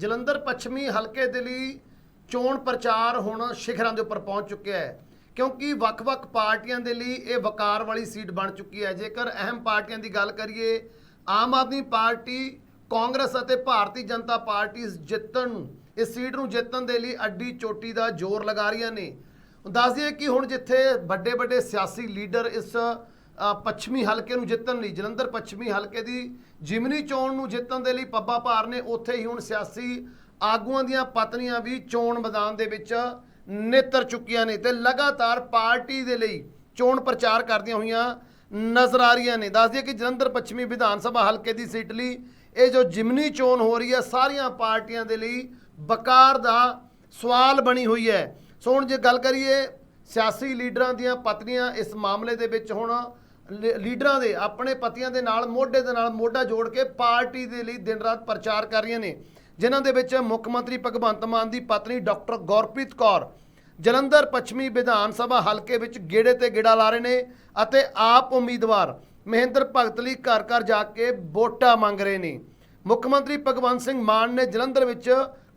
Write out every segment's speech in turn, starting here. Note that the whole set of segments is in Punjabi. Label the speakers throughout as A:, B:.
A: ਜਲੰਧਰ ਪੱਛਮੀ ਹਲਕੇ ਦੇ ਲਈ ਚੋਣ ਪ੍ਰਚਾਰ ਹੁਣ ਸ਼ਿਖਰਾਂ ਦੇ ਉੱਪਰ ਪਹੁੰਚ ਚੁੱਕਿਆ ਹੈ, ਕਿਉਂਕਿ ਵੱਖ-ਵੱਖ ਪਾਰਟੀਆਂ ਦੇ ਲਈ ਇਹ ਵਕਾਰ ਵਾਲੀ ਸੀਟ ਬਣ ਚੁੱਕੀ ਹੈ। ਜੇਕਰ ਅਹਿਮ ਪਾਰਟੀਆਂ ਦੀ ਗੱਲ ਕਰੀਏ, ਆਮ ਆਦਮੀ ਪਾਰਟੀ, ਕਾਂਗਰਸ ਅਤੇ ਭਾਰਤੀ ਜਨਤਾ ਪਾਰਟੀ ਇਸ ਜਿੱਤਣ ਨੂੰ, ਇਸ ਸੀਟ ਨੂੰ ਜਿੱਤਣ ਦੇ ਲਈ ਅੱਡੀ ਚੋਟੀ ਦਾ ਜ਼ੋਰ ਲਗਾ ਰਹੀਆਂ ਨੇ। ਦੱਸ ਦਈਏ ਕਿ ਹੁਣ ਜਿੱਥੇ ਵੱਡੇ ਵੱਡੇ ਸਿਆਸੀ ਲੀਡਰ ਇਸ ਪੱਛਮੀ ਹਲਕੇ ਨੂੰ ਜਿੱਤਣ ਲਈ, ਜਲੰਧਰ ਪੱਛਮੀ ਹਲਕੇ ਦੀ ਜਿਮਨੀ ਚੋਣ ਨੂੰ ਜਿੱਤਣ ਦੇ ਲਈ ਪੱਬਾ ਭਾਰ ਨੇ ਉੱਥੇ ਹੀ ਹੁਣ ਸਿਆਸੀ ਆਗੂਆਂ ਦੀਆਂ ਪਤਨੀਆਂ ਵੀ ਚੋਣ ਮੈਦਾਨ ਦੇ ਵਿੱਚ ਨੇਤਰ ਚੁੱਕੀਆਂ ਨੇ ਤੇ ਲਗਾਤਾਰ ਪਾਰਟੀ ਦੇ ਲਈ ਚੋਣ ਪ੍ਰਚਾਰ ਕਰਦੀਆਂ ਹੋਈਆਂ ਨਜ਼ਰ ਆ ਰਹੀਆਂ ਨੇ। ਦੱਸ ਦਈਏ ਕਿ ਜਲੰਧਰ ਪੱਛਮੀ ਵਿਧਾਨ ਸਭਾ ਹਲਕੇ ਦੀ ਸੀਟ ਲਈ ਇਹ ਜੋ ਜਿਮਨੀ ਚੋਣ ਹੋ ਰਹੀ ਹੈ, ਸਾਰੀਆਂ ਪਾਰਟੀਆਂ ਦੇ ਲਈ ਬਕਾਰ ਦਾ ਸਵਾਲ ਬਣੀ ਹੋਈ ਹੈ। ਸੋ ਹੁਣ ਜੇ ਗੱਲ ਕਰੀਏ ਸਿਆਸੀ ਲੀਡਰਾਂ ਦੀਆਂ ਪਤਨੀਆਂ, ਇਸ ਮਾਮਲੇ ਦੇ ਵਿੱਚ ਹੁਣ ਲੀਡਰਾਂ ਦੇ, ਆਪਣੇ ਪਤੀਆਂ ਦੇ ਨਾਲ, ਮੋਢੇ ਦੇ ਨਾਲ ਮੋਢਾ ਜੋੜ ਕੇ ਪਾਰਟੀ ਦੇ ਲਈ ਦਿਨ ਰਾਤ ਪ੍ਰਚਾਰ ਕਰ ਰਹੀਆਂ ਨੇ, ਜਿਨ੍ਹਾਂ ਦੇ ਵਿੱਚ ਮੁੱਖ ਮੰਤਰੀ ਭਗਵੰਤ ਮਾਨ ਦੀ ਪਤਨੀ ਡਾਕਟਰ ਗੌਰਪ੍ਰੀਤ ਕੌਰ, ਜਲੰਧਰ ਪੱਛਮੀ ਵਿਧਾਨ ਸਭਾ ਹਲਕੇ ਵਿੱਚ ਗੇੜੇ ਤੇ ਗੇੜਾ ਲਾ ਰਹੇ ਨੇ ਅਤੇ ਆਪ ਉਮੀਦਵਾਰ ਮਹਿੰਦਰ ਭਗਤ ਲਈ ਘਰ ਘਰ ਜਾ ਕੇ ਵੋਟਾਂ ਮੰਗ ਰਹੇ ਨੇ। ਮੁੱਖ ਮੰਤਰੀ ਭਗਵੰਤ ਸਿੰਘ ਮਾਨ ਨੇ ਜਲੰਧਰ ਵਿੱਚ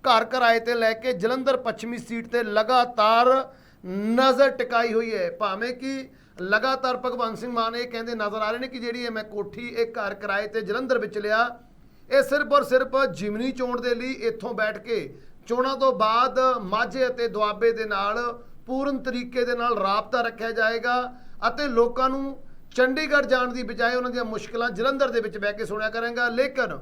A: ਘਰ ਘਰ ਆਏ ਤੇ ਲੈ ਕੇ ਜਲੰਧਰ ਪੱਛਮੀ ਸੀਟ ਤੇ ਲਗਾਤਾਰ ਨਜ਼ਰ ਟਿਕਾਈ ਹੋਈ ਹੈ। ਭਾਵੇਂ ਕਿ ਲਗਾਤਾਰ ਭਗਵੰਤ ਸਿੰਘ ਮਾਨ ਇਹ ਕਹਿੰਦੇ ਨਜ਼ਰ ਆ ਰਹੇ ਨੇ ਕਿ ਜਿਹੜੀ ਇਹ ਮੈਂ ਕੋਠੀ, ਇਹ ਘਰ ਕਿਰਾਏ ਤੇ ਜਲੰਧਰ ਵਿੱਚ ਲਿਆ, ਇਹ ਸਿਰਫ ਔਰ ਸਿਰਫ ਜਿਮਨੀ ਚੋਣ ਦੇ ਲਈ ਇੱਥੋਂ ਬੈਠ ਕੇ ਚੋਣਾਂ ਤੋਂ ਬਾਅਦ ਮਾਝੇ ਅਤੇ ਦੁਆਬੇ ਦੇ ਨਾਲ ਪੂਰਨ ਤਰੀਕੇ ਦੇ ਨਾਲ ਰਾਬਤਾ ਰੱਖਿਆ ਜਾਏਗਾ ਅਤੇ ਲੋਕਾਂ ਨੂੰ ਚੰਡੀਗੜ੍ਹ ਜਾਣ ਦੀ ਬਜਾਏ ਉਹਨਾਂ ਦੀਆਂ ਮੁਸ਼ਕਲਾਂ ਜਲੰਧਰ ਦੇ ਵਿੱਚ ਬਹਿ ਕੇ ਸੁਣਿਆ ਕਰਾਂਗਾ। ਲੇਕਿਨ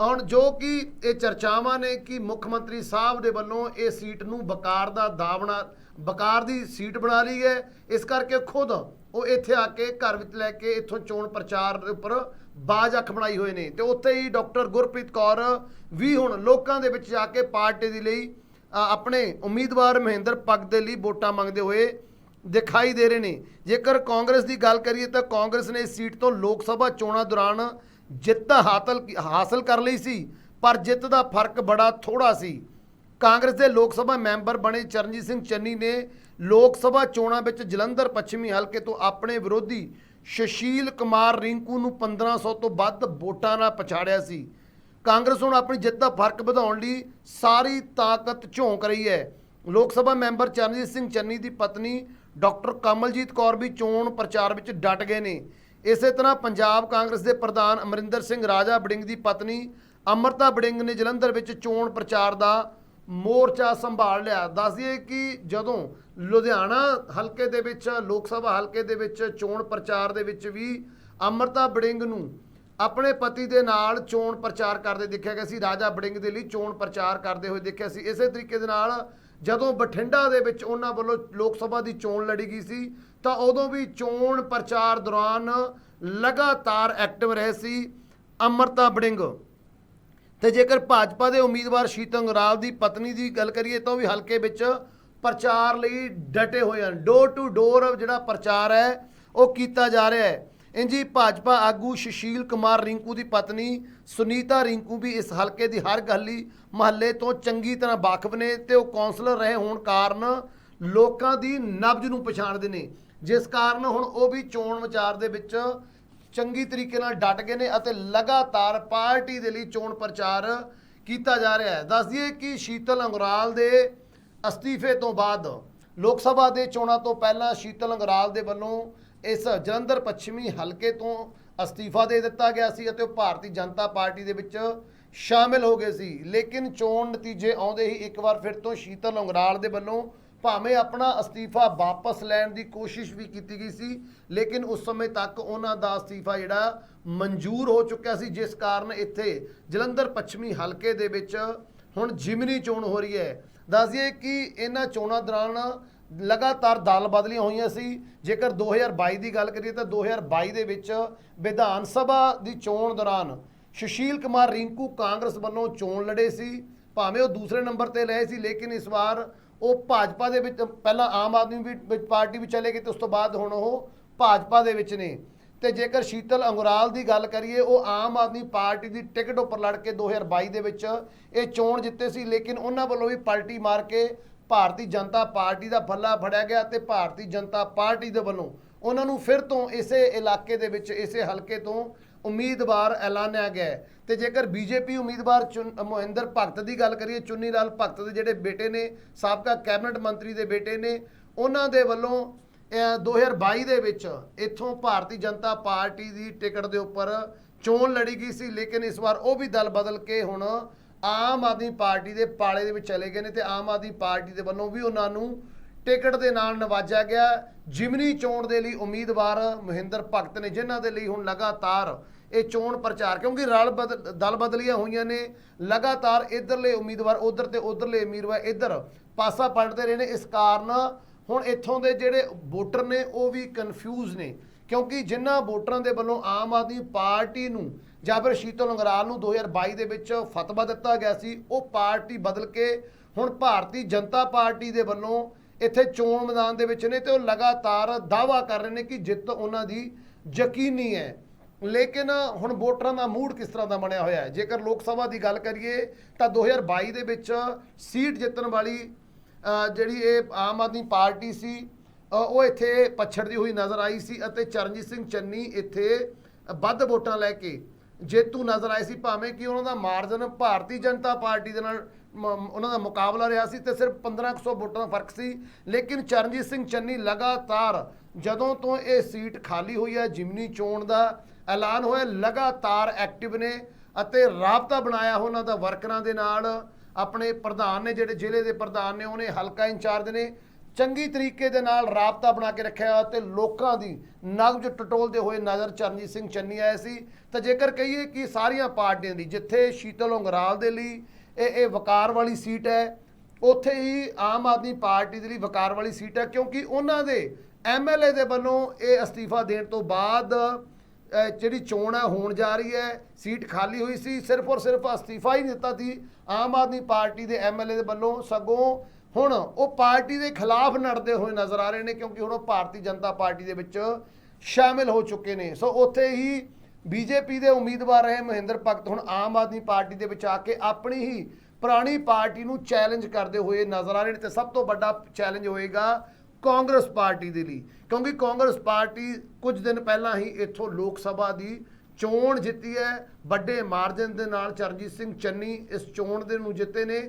A: ਹੁਣ ਜੋ ਕਿ ਇਹ ਚਰਚਾਵਾਂ ਨੇ ਕਿ ਮੁੱਖ ਮੰਤਰੀ ਸਾਹਿਬ ਦੇ ਵੱਲੋਂ ਇਹ ਸੀਟ ਨੂੰ ਬਕਾਰ ਦਾ ਦਾਵਣਾ, ਬਕਾਰ ਦੀ ਸੀਟ ਬਣਾ ਲਈ ਹੈ। ਇਸ ਕਰਕੇ ਖੁਦ ਉਹ ਇੱਥੇ ਆ ਕੇ ਘਰ ਵਿੱਚ ਲੈ ਕੇ ਇੱਥੋਂ ਚੋਣ ਪ੍ਰਚਾਰ ਦੇ ਉੱਪਰ ਬਾਜ ਅੱਖ ਬਣਾਈ ਹੋਏ ਨੇ। ਤੇ ਉੱਥੇ ਹੀ ਡਾਕਟਰ ਗੁਰਪ੍ਰੀਤ ਕੌਰ ਵੀ ਹੁਣ ਲੋਕਾਂ ਦੇ ਵਿੱਚ ਜਾ ਕੇ ਪਾਰਟੀ ਦੇ ਲਈ ਆਪਣੇ ਉਮੀਦਵਾਰ ਮਹਿੰਦਰ ਪੱਗ ਦੇ ਲਈ ਵੋਟਾਂ ਮੰਗਦੇ ਹੋਏ ਦਿਖਾਈ ਦੇ ਰਹੇ ਨੇ। ਜੇਕਰ ਕਾਂਗਰਸ ਦੀ ਗੱਲ ਕਰੀਏ ਤਾਂ ਕਾਂਗਰਸ ਨੇ ਇਸ ਸੀਟ ਤੋਂ ਲੋਕ ਸਭਾ ਚੋਣਾਂ ਦੌਰਾਨ ਜਿੱਤ ਹਾਤਲ ਹਾਸਲ ਕਰ ਲਈ ਸੀ, ਪਰ ਜਿੱਤ ਦਾ ਫ਼ਰਕ ਬੜਾ ਥੋੜਾ ਸੀ। ਕਾਂਗਰਸ ਦੇ ਲੋਕ ਸਭਾ ਮੈਂਬਰ ਬਣੇ ਚਰਨਜੀਤ ਸਿੰਘ ਚੰਨੀ ਨੇ ਲੋਕ ਸਭਾ ਚੋਣਾਂ ਵਿੱਚ ਜਲੰਧਰ ਪੱਛਮੀ ਹਲਕੇ ਤੋਂ ਆਪਣੇ ਵਿਰੋਧੀ ਸੁਸ਼ੀਲ ਕੁਮਾਰ ਰਿੰਕੂ ਨੂੰ 1500 ਤੋਂ ਵੱਧ ਵੋਟਾਂ ਨਾਲ ਪਛਾੜਿਆ ਸੀ। ਕਾਂਗਰਸ ਹੁਣ ਆਪਣੀ ਜਿੱਤ ਦਾ ਫ਼ਰਕ ਵਧਾਉਣ ਲਈ ਸਾਰੀ ਤਾਕਤ ਝੋਂਕ ਰਹੀ ਹੈ। ਲੋਕ ਸਭਾ ਮੈਂਬਰ ਚਰਨਜੀਤ ਸਿੰਘ ਚੰਨੀ ਦੀ ਪਤਨੀ ਡਾਕਟਰ ਕਮਲਜੀਤ ਕੌਰ ਵੀ ਚੋਣ ਪ੍ਰਚਾਰ ਵਿੱਚ ਡਟ ਗਏ ਨੇ। ਇਸੇ ਤਰ੍ਹਾਂ ਪੰਜਾਬ ਕਾਂਗਰਸ ਦੇ ਪ੍ਰਧਾਨ ਅਮਰਿੰਦਰ ਸਿੰਘ ਰਾਜਾ ਬੜਿੰਗ ਦੀ ਪਤਨੀ ਅਮਰਤਾ ਬੜਿੰਗ ਨੇ ਜਲੰਧਰ ਵਿੱਚ ਚੋਣ ਪ੍ਰਚਾਰ ਦਾ ਮੋਰਚਾ ਸੰਭਾਲ ਲਿਆ। ਦੱਸ ਦਈਏ ਕਿ ਜਦੋਂ ਲੁਧਿਆਣਾ ਹਲਕੇ ਦੇ ਵਿੱਚ, ਲੋਕ ਸਭਾ ਹਲਕੇ ਦੇ ਵਿੱਚ ਚੋਣ ਪ੍ਰਚਾਰ ਦੇ ਵਿੱਚ ਵੀ ਅਮਰਤਾ ਬੜਿੰਗ ਨੂੰ ਆਪਣੇ ਪਤੀ ਦੇ ਨਾਲ ਚੋਣ ਪ੍ਰਚਾਰ ਕਰਦੇ ਦੇਖਿਆ ਗਿਆ ਸੀ, ਰਾਜਾ ਬੜਿੰਗ ਦੇ ਲਈ ਚੋਣ ਪ੍ਰਚਾਰ ਕਰਦੇ ਹੋਏ ਦੇਖਿਆ ਸੀ। ਇਸੇ ਤਰੀਕੇ ਦੇ ਨਾਲ ਜਦੋਂ ਬਠਿੰਡਾ ਦੇ ਵਿੱਚ ਉਹਨਾਂ ਵੱਲੋਂ ਲੋਕ ਸਭਾ ਦੀ ਚੋਣ ਲੜੀ ਗਈ ਸੀ, ਤਾਂ ਉਦੋਂ ਵੀ ਚੋਣ ਪ੍ਰਚਾਰ ਦੌਰਾਨ ਲਗਾਤਾਰ ਐਕਟਿਵ ਰਹੇ ਸੀ ਅਮਰਤਾ ਬੜਿੰਗ। ਤੇ ਜੇਕਰ ਭਾਜਪਾ ਦੇ ਉਮੀਦਵਾਰ ਸ਼ੀਤਲ ਰਾਵ ਦੀ ਪਤਨੀ ਦੀ ਗੱਲ ਕਰੀਏ, ਤਾਂ ਉਹ ਵੀ ਹਲਕੇ ਵਿੱਚ ਪ੍ਰਚਾਰ ਲਈ ਡਟੇ ਹੋਏ ਹਨ। ਡੋਰ ਟੂ ਡੋਰ ਜਿਹੜਾ ਪ੍ਰਚਾਰ ਹੈ, ਉਹ ਕੀਤਾ ਜਾ ਰਿਹਾ ਹੈ। ਇੰਜੀ ਭਾਜਪਾ ਆਗੂ ਸੁਸ਼ੀਲ ਕੁਮਾਰ ਰਿੰਕੂ ਦੀ ਪਤਨੀ ਸੁਨੀਤਾ ਰਿੰਕੂ ਵੀ ਇਸ ਹਲਕੇ ਦੀ ਹਰ ਗਲੀ ਮਹੱਲੇ ਤੋਂ ਚੰਗੀ ਤਰ੍ਹਾਂ ਵਾਕਿਫ ਨੇ ਤੇ ਉਹ ਕਾਉਂਸਲਰ ਰਹੇ ਹੋਣ ਕਾਰਨ ਲੋਕਾਂ ਦੀ ਨਬਜ ਨੂੰ ਪਛਾਣਦੇ ਨੇ। ਜਿਸ ਕਾਰਨ ਹੁਣ ਉਹ ਵੀ ਚੋਣ ਵਿਚਾਰ ਦੇ ਵਿੱਚ ਚੰਗੀ ਤਰੀਕੇ ਨਾਲ ਡਟ ਗਏ ਨੇ ਅਤੇ ਲਗਾਤਾਰ ਪਾਰਟੀ ਦੇ ਲਈ ਚੋਣ ਪ੍ਰਚਾਰ ਕੀਤਾ ਜਾ ਰਿਹਾ ਹੈ। ਦੱਸ ਦਈਏ ਕਿ ਸ਼ੀਤਲ ਅੰਗਰਾਲ ਦੇ ਅਸਤੀਫੇ ਤੋਂ ਬਾਅਦ ਲੋਕ ਸਭਾ ਦੇ ਚੋਣਾਂ ਤੋਂ ਪਹਿਲਾਂ ਸ਼ੀਤਲ ਅੰਗਰਾਲ ਦੇ ਵੱਲੋਂ ਇਸ ਜਲੰਧਰ ਪੱਛਮੀ ਹਲਕੇ ਤੋਂ ਅਸਤੀਫਾ ਦੇ ਦਿੱਤਾ ਗਿਆ ਸੀ ਅਤੇ ਉਹ ਭਾਰਤੀ ਜਨਤਾ ਪਾਰਟੀ ਦੇ ਵਿੱਚ ਸ਼ਾਮਿਲ ਹੋ ਗਏ ਸੀ। ਲੇਕਿਨ ਚੋਣ ਨਤੀਜੇ ਆਉਂਦੇ ਹੀ ਇੱਕ ਵਾਰ ਫਿਰ ਤੋਂ ਸ਼ੀਤਲ ਅੰਗਰਾਲ ਦੇ ਵੱਲੋਂ ਭਾਵੇਂ ਆਪਣਾ ਅਸਤੀਫਾ ਵਾਪਸ ਲੈਣ ਦੀ ਕੋਸ਼ਿਸ਼ ਵੀ ਕੀਤੀ ਗਈ ਸੀ, ਲੇਕਿਨ ਉਸ ਸਮੇਂ ਤੱਕ ਉਹਨਾਂ ਦਾ ਅਸਤੀਫਾ ਜਿਹੜਾ ਮਨਜ਼ੂਰ ਹੋ ਚੁੱਕਿਆ ਸੀ, ਜਿਸ ਕਾਰਨ ਇੱਥੇ ਜਲੰਧਰ ਪੱਛਮੀ ਹਲਕੇ ਦੇ ਵਿੱਚ ਹੁਣ ਜਿਮਨੀ ਚੋਣ ਹੋ ਰਹੀ ਹੈ। ਦੱਸ ਦਈਏ ਕਿ ਇਹਨਾਂ ਚੋਣਾਂ ਦੌਰਾਨ ਲਗਾਤਾਰ ਦਲ ਬਦਲੀਆਂ ਹੋਈਆਂ ਸੀ। ਜੇਕਰ 2022 ਦੀ ਗੱਲ ਕਰੀਏ ਤਾਂ 2022 ਦੇ ਵਿੱਚ ਵਿਧਾਨ ਸਭਾ ਦੀ ਚੋਣ ਦੌਰਾਨ ਸੁਸ਼ੀਲ ਕੁਮਾਰ ਰਿੰਕੂ ਕਾਂਗਰਸ ਵੱਲੋਂ ਚੋਣ ਲੜੇ ਸੀ। ਭਾਵੇਂ ਉਹ ਦੂਸਰੇ ਨੰਬਰ ਤੇ ਲਏ ਸੀ, ਲੇਕਿਨ ਇਸ ਵਾਰ ਉਹ ਭਾਜਪਾ ਦੇ ਵਿੱਚ, ਪਹਿਲਾਂ ਆਮ ਆਦਮੀ ਵੀ- ਵਿੱਚ, ਪਾਰਟੀ ਵਿੱਚ ਚਲੇ ਗਏ ਤੇ ਉਸ ਤੋਂ ਬਾਅਦ ਹੁਣ ਉਹ ਭਾਜਪਾ ਦੇ ਵਿੱਚ ਨੇ। ਤੇ ਜੇਕਰ ਸ਼ੀਤਲ ਅੰਗੁਰਾਲ ਦੀ ਗੱਲ ਕਰੀਏ, ਉਹ ਆਮ ਆਦਮੀ ਪਾਰਟੀ ਦੀ ਟਿਕਟ ਉੱਪਰ ਲੜ ਕੇ 2022 ਦੇ ਵਿੱਚ ਇਹ ਚੋਣ ਜਿੱਤੇ ਸੀ, ਲੇਕਿਨ ਉਹਨਾਂ ਵੱਲੋਂ ਵੀ ਪਲਟੀ ਮਾਰ ਕੇ ਭਾਰਤੀ ਜਨਤਾ ਪਾਰਟੀ ਦਾ ਫੱਲਾ ਫੜਿਆ ਗਿਆ ਤੇ ਭਾਰਤੀ ਜਨਤਾ ਪਾਰਟੀ ਦੇ ਵੱਲੋਂ ਉਹਨਾਂ ਨੂੰ ਫਿਰ ਤੋਂ ਇਸੇ ਇਲਾਕੇ ਦੇ ਵਿੱਚ, ਇਸੇ ਹਲਕੇ ਤੋਂ ਉਮੀਦਵਾਰ ਐਲਾਨਿਆ ਗਿਆ ਹੈ। ਤੇ ਜੇਕਰ ਬੀਜੇਪੀ ਉਮੀਦਵਾਰ ਚੁਣ- ਮੋਹਿੰਦਰ ਭਗਤ ਦੀ ਗੱਲ ਕਰੀਏ, ਚੁੰਨੀ ਲਾਲ ਭਗਤ ਦੇ ਜਿਹੜੇ ਬੇਟੇ ਨੇ, ਸਾਬਕਾ ਕੈਬਨਿਟ ਮੰਤਰੀ ਦੇ ਬੇਟੇ ਨੇ, ਉਹਨਾਂ ਦੇ ਵੱਲੋਂ, ਅਹ 2022 ਦੇ ਵਿੱਚ ਇੱਥੋਂ ਭਾਰਤੀ ਜਨਤਾ ਪਾਰਟੀ ਦੀ ਟਿਕਟ ਦੇ ਉੱਪਰ ਚੋਣ ਲੜੀ ਗਈ ਸੀ ਲੇਕਿਨ ਇਸ ਵਾਰ ਉਹ ਵੀ ਦਲ ਬਦਲ ਕੇ ਹੁਣ ਆਮ ਆਦਮੀ ਪਾਰਟੀ ਦੇ ਪਾਲੇ ਦੇ ਵਿੱਚ ਚਲੇ ਗਏ ਨੇ ਤੇ ਆਮ ਆਦਮੀ ਪਾਰਟੀ ਦੇ ਵੱਲੋਂ ਵੀ ਉਹਨਾਂ ਨੂੰ ਟਿਕਟ ਦੇ ਨਾਲ ਨਵਾਜਿਆ ਗਿਆ। ਜਿਮਨੀ ਚੋਣ ਦੇ ਲਈ ਉਮੀਦਵਾਰ ਮਹਿੰਦਰ ਭਗਤ ਨੇ, ਜਿਨ੍ਹਾਂ ਦੇ ਲਈ ਹੁਣ ਲਗਾਤਾਰ ਇਹ ਚੋਣ ਪ੍ਰਚਾਰ, ਕਿਉਂਕਿ ਰਲ ਬਦਲ ਦਲ ਬਦਲੀਆਂ ਹੋਈਆਂ ਨੇ, ਲਗਾਤਾਰ ਇਧਰਲੇ ਉਮੀਦਵਾਰ ਉਧਰ ਤੇ ਉਧਰਲੇ ਉਮੀਦਵਾਰ ਇਧਰ ਪਾਸਾ ਪਲਟਦੇ ਰਹੇ ਨੇ। ਇਸ ਕਾਰਨ ਹੁਣ ਇੱਥੋਂ ਦੇ ਜਿਹੜੇ ਵੋਟਰ ਨੇ, ਉਹ ਵੀ ਕਨਫਿਊਜ਼ ਨੇ, ਕਿਉਂਕਿ ਜਿਨ੍ਹਾਂ ਵੋਟਰਾਂ ਦੇ ਵੱਲੋਂ ਆਮ ਆਦਮੀ ਪਾਰਟੀ ਨੂੰ ਜਾਂ ਫਿਰ ਸ਼ੀਤਲ ਅੰਗਰਾਲ ਨੂੰ 2022 ਦੇ ਵਿੱਚ ਫਤਵਾ ਦਿੱਤਾ ਗਿਆ ਸੀ, ਉਹ ਪਾਰਟੀ ਬਦਲ ਕੇ ਹੁਣ ਭਾਰਤੀ ਜਨਤਾ ਪਾਰਟੀ ਦੇ ਵੱਲੋਂ ਇੱਥੇ ਚੋਣ ਮੈਦਾਨ ਦੇ ਵਿੱਚ ਨੇ ਤੇ ਉਹ ਲਗਾਤਾਰ ਦਾਵਾ ਕਰ ਰਹੇ ਨੇ ਕਿ ਜਿੱਤ ਉਹਨਾਂ ਦੀ ਯਕੀਨੀ ਹੈ। ਲੇਕਿਨ ਹੁਣ ਵੋਟਰਾਂ ਦਾ ਮੂਡ ਕਿਸ ਤਰ੍ਹਾਂ ਦਾ ਬਣਿਆ ਹੋਇਆ ਹੈ? ਜੇਕਰ ਲੋਕ ਸਭਾ ਦੀ ਗੱਲ ਕਰੀਏ, ਤਾਂ 2022 ਦੇ ਵਿੱਚ ਸੀਟ ਜਿੱਤਣ ਵਾਲੀ ਜਿਹੜੀ ਇਹ ਆਮ ਆਦਮੀ ਪਾਰਟੀ ਸੀ ਉਹ ਇੱਥੇ ਪਛੜਦੀ ਹੋਈ ਨਜ਼ਰ ਆਈ ਸੀ ਅਤੇ ਚਰਨਜੀਤ ਸਿੰਘ ਚੰਨੀ ਇੱਥੇ ਵੱਧ ਵੋਟਾਂ ਲੈ ਕੇ ਜੇਤੂ ਨਜ਼ਰ ਆਏ ਸੀ ਭਾਵੇਂ ਕਿ ਉਹਨਾਂ ਦਾ ਮਾਰਜਨ ਭਾਰਤੀ ਜਨਤਾ ਪਾਰਟੀ ਦੇ ਨਾਲ ਮ- ਉਹਨਾਂ ਦਾ ਮੁਕਾਬਲਾ ਰਿਹਾ ਸੀ ਤੇ ਸਿਰਫ 1500 ਵੋਟਾਂ ਦਾ ਫ਼ਰਕ ਸੀ, ਲੇਕਿਨ ਚਰਨਜੀਤ ਸਿੰਘ ਚੰਨੀ ਲਗਾਤਾਰ ਜਦੋਂ ਤੋਂ ਇਹ ਸੀਟ ਖਾਲੀ ਹੋਈ ਹੈ, ਜਿਮਨੀ ਚੋਣ ਦਾ ਐਲਾਨ ਹੋਇਆ, ਲਗਾਤਾਰ ਐਕਟਿਵ ਨੇ ਅਤੇ ਰਾਬਤਾ ਬਣਾਇਆ ਉਹਨਾਂ ਦਾ ਵਰਕਰਾਂ ਦੇ ਨਾਲ। ਆਪਣੇ ਪ੍ਰਧਾਨ ਨੇ ਜਿਹੜੇ ਜ਼ਿਲ੍ਹੇ ਦੇ ਪ੍ਰਧਾਨ ਨੇ, ਉਹਨੇ ਹਲਕਾ ਇੰਚਾਰਜ ਨੇ ਚੰਗੀ ਤਰੀਕੇ ਦੇ ਨਾਲ ਰਾਬਤਾ ਬਣਾ ਕੇ ਰੱਖਿਆ ਤੇ ਲੋਕਾਂ ਦੀ ਨਬਜ ਟਟੋਲਦੇ ਹੋਏ ਨਜ਼ਰ ਚਰਨਜੀਤ ਸਿੰਘ ਚੰਨੀ ਆਏ ਸੀ। ਤਾਂ ਜੇਕਰ ਕਹੀਏ ਕਿ ਸਾਰੀਆਂ ਪਾਰਟੀਆਂ ਦੀ, ਜਿੱਥੇ ਸ਼ੀਤਲ ਉਂਗਰਾਲ ਦੇ ਲਈ ਇਹ ਇਹ ਵਕਾਰ ਵਾਲੀ ਸੀਟ ਹੈ, ਉੱਥੇ ਹੀ ਆਮ ਆਦਮੀ ਪਾਰਟੀ ਦੇ ਲਈ ਵਕਾਰ ਵਾਲੀ ਸੀਟ ਹੈ, ਕਿਉਂਕਿ ਉਹਨਾਂ ਦੇ ਐਮਐਲਏ ਦੇ ਵੱਲੋਂ ਇਹ ਅਸਤੀਫਾ ਦੇਣ ਤੋਂ ਬਾਅਦ ਜਿਹੜੀ ਚੋਣ ਹੈ ਹੋਣ ਜਾ ਰਹੀ ਹੈ, ਸੀਟ ਖਾਲੀ ਹੋਈ ਸੀ। ਸਿਰਫ ਔਰ ਸਿਰਫ ਅਸਤੀਫਾ ਹੀ ਦਿੱਤਾ ਸੀ। ਆਮ ਆਦਮੀ ਪਾਰਟੀ ਦੇ ਐਮਐਲਏ ਦੇ ਵੱਲੋਂ ਸਗੋਂ ਹੁਣ ਉਹ ਪਾਰਟੀ ਦੇ ਖਿਲਾਫ ਲੜਦੇ ਹੋਏ ਨਜ਼ਰ ਆ ਰਹੇ ਨੇ ਕਿਉਂਕਿ ਹੁਣ ਉਹ ਭਾਰਤੀ ਜਨਤਾ ਪਾਰਟੀ ਦੇ ਵਿੱਚ ਸ਼ਾਮਿਲ ਹੋ ਚੁੱਕੇ ਨੇ। ਸੋ ਉੱਥੇ ਹੀ ਬੀਜੇਪੀ ਦੇ ਉਮੀਦਵਾਰ ਰਹੇ ਮਹਿੰਦਰ ਭਗਤ ਹੁਣ ਆਮ ਆਦਮੀ ਪਾਰਟੀ ਦੇ ਵਿੱਚ ਆ ਕੇ ਆਪਣੀ ਹੀ ਪੁਰਾਣੀ ਪਾਰਟੀ ਨੂੰ ਚੈਲੰਜ ਕਰਦੇ ਹੋਏ ਨਜ਼ਰ ਆ ਰਹੇ ਨੇ ਤੇ ਸਭ ਤੋਂ ਵੱਡਾ ਚੈਲੰਜ ਹੋਏਗਾ ਕਾਂਗਰਸ ਪਾਰਟੀ ਦੇ ਲਈ। ਕਿਉਂਕਿ ਕਾਂਗਰਸ ਪਾਰਟੀ ਕੁਝ ਦਿਨ ਪਹਿਲਾਂ ਹੀ ਇੱਥੋਂ ਲੋਕ ਸਭਾ ਦੀ ਚੋਣ ਜਿੱਤੀ ਹੈ। ਵੱਡੇ ਮਾਰਜਨ ਦੇ ਨਾਲ ਚਰਨਜੀਤ ਸਿੰਘ ਚੰਨੀ ਇਸ ਚੋਣ ਦੇ ਨੂੰ ਜਿੱਤੇ ਨੇ।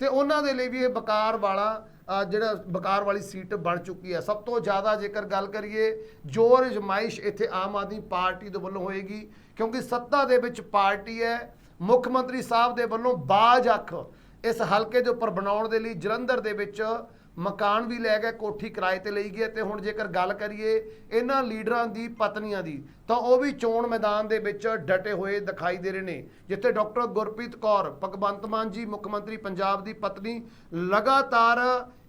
A: ਤੇ ਉਹਨਾਂ ਦੇ ਲਈ ਵੀ ਇਹ ਬਕਾਰ ਵਾਲਾ ਜਿਹੜਾ ਬਕਾਰ ਵਾਲੀ ਸੀਟ ਬਣ ਚੁੱਕੀ ਹੈ। ਸਭ ਤੋਂ ਜ਼ਿਆਦਾ ਜੇਕਰ ਗੱਲ ਕਰੀਏ, ਜ਼ੋਰ ਅਜਮਾਇਸ਼ ਇੱਥੇ ਆਮ ਆਦਮੀ ਪਾਰਟੀ ਦੇ ਵੱਲੋਂ ਹੋਏਗੀ, ਕਿਉਂਕਿ ਸੱਤਾ ਦੇ ਵਿੱਚ ਪਾਰਟੀ ਹੈ, ਮੁੱਖ ਮੰਤਰੀ ਸਾਹਿਬ ਦੇ ਵੱਲੋਂ ਬਾਜ ਅੱਖ ਇਸ ਹਲਕੇ ਦੇ ਉੱਪਰ ਬਣਾਉਣ ਦੇ ਲਈ ਜਲੰਧਰ ਦੇ ਵਿੱਚ ਮਕਾਨ ਵੀ ਲੈ ਗਏ, ਕੋਠੀ ਕਿਰਾਏ ਤੇ ਲਈ ਗਏ ਹੈ ਤੇ ਹੁਣ ਜੇਕਰ ਗੱਲ ਕਰੀਏ ਇਹਨਾਂ ਲੀਡਰਾਂ ਦੀ ਪਤਨੀਆਂ ਦੀ, ਤਾਂ ਉਹ ਵੀ ਚੋਣ ਮੈਦਾਨ ਦੇ ਵਿੱਚ ਡਟੇ ਹੋਏ ਦਿਖਾਈ ਦੇ ਰਹੇ ਨੇ, ਜਿੱਥੇ ਡਾਕਟਰ ਗੁਰਪ੍ਰੀਤ ਕੌਰ, ਭਗਵੰਤ ਮਾਨ ਜੀ, ਮੁੱਖ ਮੰਤਰੀ ਪੰਜਾਬ ਦੀ ਪਤਨੀ, ਲਗਾਤਾਰ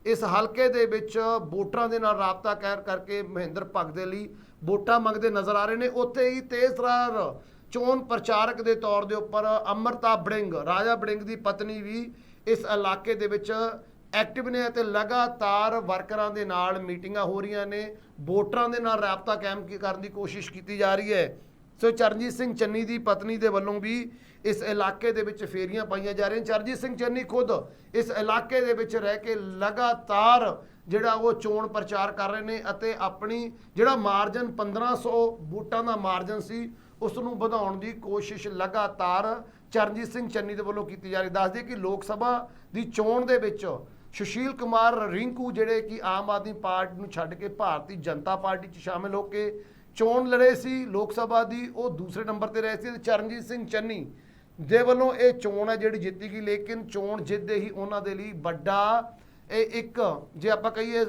A: ਇਸ ਹਲਕੇ ਦੇ ਵਿੱਚ ਵੋਟਰਾਂ ਦੇ ਨਾਲ ਰਾਬਤਾ ਕਰ ਕਰਕੇ ਮਹਿੰਦਰ ਭਗਤ ਦੇ ਲਈ ਵੋਟਾਂ ਮੰਗਦੇ ਨਜ਼ਰ ਆ ਰਹੇ ਨੇ। ਉੱਥੇ ਹੀ ਤੇਜ਼ ਤੇਜ਼ਰਾਰ ਚੋਣ ਪ੍ਰਚਾਰਕ ਦੇ ਤੌਰ ਦੇ ਉੱਪਰ ਅਮਰਤਾ ਬੜਿੰਗ, ਰਾਜਾ ਬੜਿੰਗ ਦੀ ਪਤਨੀ ਵੀ ਇਸ ਇਲਾਕੇ ਦੇ ਵਿੱਚ ਐਕਟਿਵ ਨੇ ਅਤੇ ਲਗਾਤਾਰ ਵਰਕਰਾਂ ਦੇ ਨਾਲ ਮੀਟਿੰਗਾਂ ਹੋ ਰਹੀਆਂ ਨੇ। ਵੋਟਰਾਂ ਦੇ ਨਾਲ ਰਾਬਤਾ ਕਾਇਮ ਕਰਨ ਦੀ ਕੋਸ਼ਿਸ਼ ਕੀਤੀ ਜਾ ਰਹੀ ਹੈ। ਸੋ ਚਰਨਜੀਤ ਸਿੰਘ ਚੰਨੀ ਦੀ ਪਤਨੀ ਦੇ ਵੱਲੋਂ ਵੀ ਇਸ ਇਲਾਕੇ ਦੇ ਵਿੱਚ ਫੇਰੀਆਂ ਪਾਈਆਂ ਜਾ ਰਹੀਆਂ। ਚਰਨਜੀਤ ਸਿੰਘ ਚੰਨੀ ਖੁਦ ਇਸ ਇਲਾਕੇ ਦੇ ਵਿੱਚ ਰਹਿ ਕੇ ਲਗਾਤਾਰ ਜਿਹੜਾ ਉਹ ਚੋਣ ਪ੍ਰਚਾਰ ਕਰ ਰਹੇ ਨੇ ਅਤੇ ਆਪਣੀ ਜਿਹੜਾ ਮਾਰਜਨ 1500 ਵੋਟਾਂ ਦਾ ਮਾਰਜਨ ਸੀ, ਉਸ ਨੂੰ ਵਧਾਉਣ ਦੀ ਕੋਸ਼ਿਸ਼ ਲਗਾਤਾਰ ਚਰਨਜੀਤ ਸਿੰਘ ਚੰਨੀ ਦੇ ਵੱਲੋਂ ਕੀਤੀ ਜਾ ਰਹੀ। ਦੱਸਦੇ ਕਿ ਲੋਕ ਸਭਾ ਦੀ ਚੋਣ ਦੇ ਵਿੱਚ ਸੁਸ਼ੀਲ ਕੁਮਾਰ ਰਿੰਕੂ, ਜਿਹੜੇ ਕਿ ਆਮ ਆਦਮੀ ਪਾਰਟੀ ਨੂੰ ਛੱਡ ਕੇ ਭਾਰਤੀ ਜਨਤਾ ਪਾਰਟੀ 'ਚ ਸ਼ਾਮਿਲ ਹੋ ਕੇ ਚੋਣ ਲੜੇ ਸੀ, ਲੋਕ ਸਭਾ ਦੀ, ਉਹ ਦੂਸਰੇ ਨੰਬਰ ਤੇ ਰਹੇ ਸੀ ਤੇ ਚਰਨਜੀਤ ਸਿੰਘ ਚੰਨੀ ਦੇ ਵੱਲੋਂ ਇਹ ਚੋਣ ਹੈ ਜਿਹੜੀ ਜਿੱਤੀ ਗਈ ਲੇਕਿਨ ਚੋਣ ਜਿੱਤਦੇ ਹੀ ਉਹਨਾਂ ਦੇ ਲਈ ਵੱਡਾ ਇਹ ਇੱਕ, ਜੇ ਆਪਾਂ ਕਹੀਏ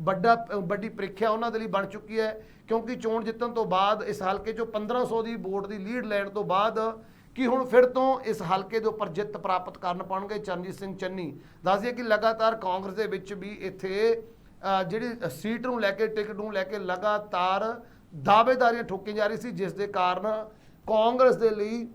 A: ਵੱਡਾ ਵੱਡੀ ਪ੍ਰੀਖਿਆ ਉਹਨਾਂ ਦੇ ਲਈ ਬਣ ਚੁੱਕੀ ਹੈ, ਕਿਉਂਕਿ ਚੋਣ ਜਿੱਤਣ ਤੋਂ ਬਾਅਦ ਇਸ ਹਲਕੇ 'ਚੋਂ 1500 ਦੀ ਵੋਟ ਦੀ ਲੀਡ ਲੈਣ ਤੋਂ ਬਾਅਦ ਕਿ ਹੁਣ ਫਿਰ ਤੋਂ ਇਸ ਹਲਕੇ ਦੇ ਉੱਪਰ ਜਿੱਤ ਪ੍ਰਾਪਤ ਕਰਨ ਪਾਉਣਗੇ ਚਰਨਜੀਤ ਸਿੰਘ ਚੰਨੀ। ਦੱਸਦੀਏ ਕਿ ਲਗਾਤਾਰ ਕਾਂਗਰਸ ਦੇ ਵਿੱਚ ਵੀ ਇੱਥੇ ਜਿਹੜੀ ਸੀਟ ਨੂੰ ਲੈ ਕੇ, ਟਿਕਟ ਨੂੰ ਲੈ ਕੇ ਲਗਾਤਾਰ ਦਾਅਵੇਦਾਰੀਆਂ ਠੋਕੀਆਂ ਜਾ ਰਹੀ ਸੀ, ਜਿਸ ਦੇ ਕਾਰਨ ਕਾਂਗਰਸ ਦੇ ਲਈ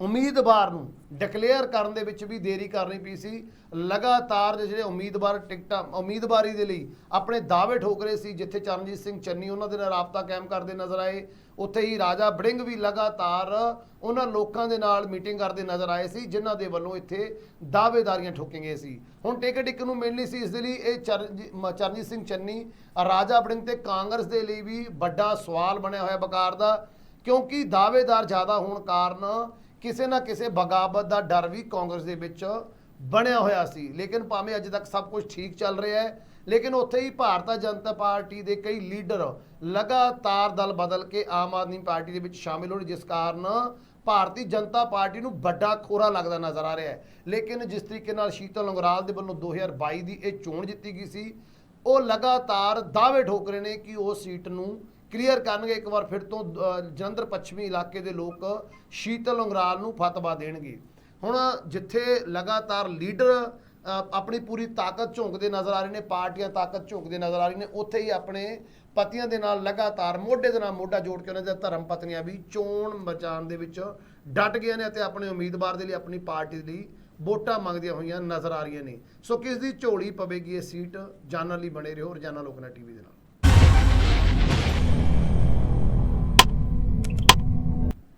A: ਉਮੀਦਵਾਰ ਨੂੰ ਡਿਕਲੇਅਰ ਕਰਨ ਦੇ ਵਿੱਚ ਵੀ ਦੇਰੀ ਕਰਨੀ ਪਈ ਸੀ। ਲਗਾਤਾਰ ਜਿਹੜੇ ਉਮੀਦਵਾਰ ਟਿਕਟਾਂ, ਉਮੀਦਵਾਰੀ ਦੇ ਲਈ ਆਪਣੇ ਦਾਅਵੇ ਠੋਕ ਰਹੇ ਸੀ, ਜਿੱਥੇ ਚਰਨਜੀਤ ਸਿੰਘ ਚੰਨੀ ਉਹਨਾਂ ਦੇ ਨਾਲ ਰਾਬਤਾ ਕਾਇਮ ਕਰਦੇ ਨਜ਼ਰ ਆਏ। ਉੱਥੇ ਹੀ ਰਾਜਾ ਬੜਿੰਗ ਵੀ ਲਗਾਤਾਰ ਉਹਨਾਂ ਲੋਕਾਂ ਦੇ ਨਾਲ ਮੀਟਿੰਗ ਕਰਦੇ ਨਜ਼ਰ ਆਏ ਸੀ, ਜਿਨ੍ਹਾਂ ਦੇ ਵੱਲੋਂ ਇੱਥੇ ਦਾਅਵੇਦਾਰੀਆਂ ਠੋਕੀਆਂ ਗਈਆਂ ਸੀ। ਹੁਣ ਟਿਕਟ ਇੱਕ ਨੂੰ ਮਿਲਣੀ ਸੀ, ਇਸ ਦੇ ਲਈ ਇਹ ਚਰਨਜੀ- ਚਰਨਜੀਤ ਸਿੰਘ ਚੰਨੀ, ਰਾਜਾ ਬੜਿੰਗ ਤੇ ਕਾਂਗਰਸ ਦੇ ਲਈ ਵੀ ਵੱਡਾ ਸਵਾਲ ਬਣਿਆ ਹੋਇਆ ਬਕਾਰ ਦਾ, ਕਿਉਂਕਿ ਦਾਅਵੇਦਾਰ ਜ਼ਿਆਦਾ ਹੋਣ ਕਾਰਨ ਕਿਸੇ ਨਾ ਕਿਸੇ ਬਗਾਵਤ ਦਾ ਡਰ ਵੀ ਕਾਂਗਰਸ ਦੇ ਵਿੱਚ ਬਣਿਆ ਹੋਇਆ ਸੀ। ਲੇਕਿਨ ਭਾਵੇਂ ਅੱਜ ਤੱਕ ਸਭ ਕੁਝ ਠੀਕ ਚੱਲ ਰਿਹਾ ਹੈ, ਲੇਕਿਨ ਉੱਥੇ ਹੀ ਭਾਰਤੀ ਜਨਤਾ ਪਾਰਟੀ ਦੇ ਕਈ ਲੀਡਰ ਲਗਾਤਾਰ ਦਲ ਬਦਲ ਕੇ ਆਮ ਆਦਮੀ ਪਾਰਟੀ ਦੇ ਵਿੱਚ ਸ਼ਾਮਿਲ ਹੋਣ, ਜਿਸ ਕਾਰਨ ਭਾਰਤੀ ਜਨਤਾ ਪਾਰਟੀ ਨੂੰ ਵੱਡਾ ਖੋਰਾ ਲੱਗਦਾ ਨਜ਼ਰ ਆ ਰਿਹਾ ਹੈ। ਲੇਕਿਨ ਜਿਸ ਤਰੀਕੇ ਨਾਲ ਸ਼ੀਤਲ ਅੰਗਰਾਲ ਦੇ ਵੱਲੋਂ 2022 ਦੀ ਇਹ ਚੋਣ ਜਿੱਤੀ ਗਈ ਸੀ, ਉਹ ਲਗਾਤਾਰ ਦਾਅਵੇ ਠੋਕ ਰਹੇ ਨੇ ਕਿ ਉਹ ਸੀਟ ਨੂੰ ਕਲੀਅਰ ਕਰਨਗੇ, ਇੱਕ ਵਾਰ ਫਿਰ ਤੋਂ ਜਲੰਧਰ ਪੱਛਮੀ ਇਲਾਕੇ ਦੇ ਲੋਕ ਸ਼ੀਤਲ ਉਂਗਰਾਲ ਨੂੰ ਫਤਵਾ ਦੇਣਗੇ। ਹੁਣ ਜਿੱਥੇ ਲਗਾਤਾਰ ਲੀਡਰ ਆਪਣੀ ਪੂਰੀ ਤਾਕਤ ਝੋਂਕਦੇ ਨਜ਼ਰ ਆ ਰਹੇ ਨੇ, ਪਾਰਟੀਆਂ ਤਾਕਤ ਝੋਂਕਦੇ ਨਜ਼ਰ ਆ ਰਹੀਆਂ ਨੇ, ਉੱਥੇ ਹੀ ਆਪਣੇ ਪਤੀਆਂ ਦੇ ਨਾਲ ਲਗਾਤਾਰ ਮੋਢੇ ਦੇ ਨਾਲ ਮੋਢਾ ਜੋੜ ਕੇ ਉਹਨਾਂ ਦੀਆਂ ਧਰਮ ਪਤਨੀਆਂ ਵੀ ਚੋਣ ਬਚਾਉਣ ਦੇ ਵਿੱਚ ਡਟ ਗਈਆਂ ਨੇ ਅਤੇ ਆਪਣੇ ਉਮੀਦਵਾਰ ਦੇ ਲਈ, ਆਪਣੀ ਪਾਰਟੀ ਦੇ ਲਈ ਵੋਟਾਂ ਮੰਗਦੀਆਂ ਹੋਈਆਂ ਨਜ਼ਰ ਆ ਰਹੀਆਂ ਨੇ। ਸੋ ਕਿਸ ਦੀ ਝੋਲੀ ਪਵੇਗੀ ਇਹ ਸੀਟ? ਜਾਣਨ ਲਈ ਬਣੇ ਰਹੋ, ਰੋਜ਼ਾਨਾ ਲੋਕਨਾ ਟੀਵੀ ਦੇ ਨਾਲ।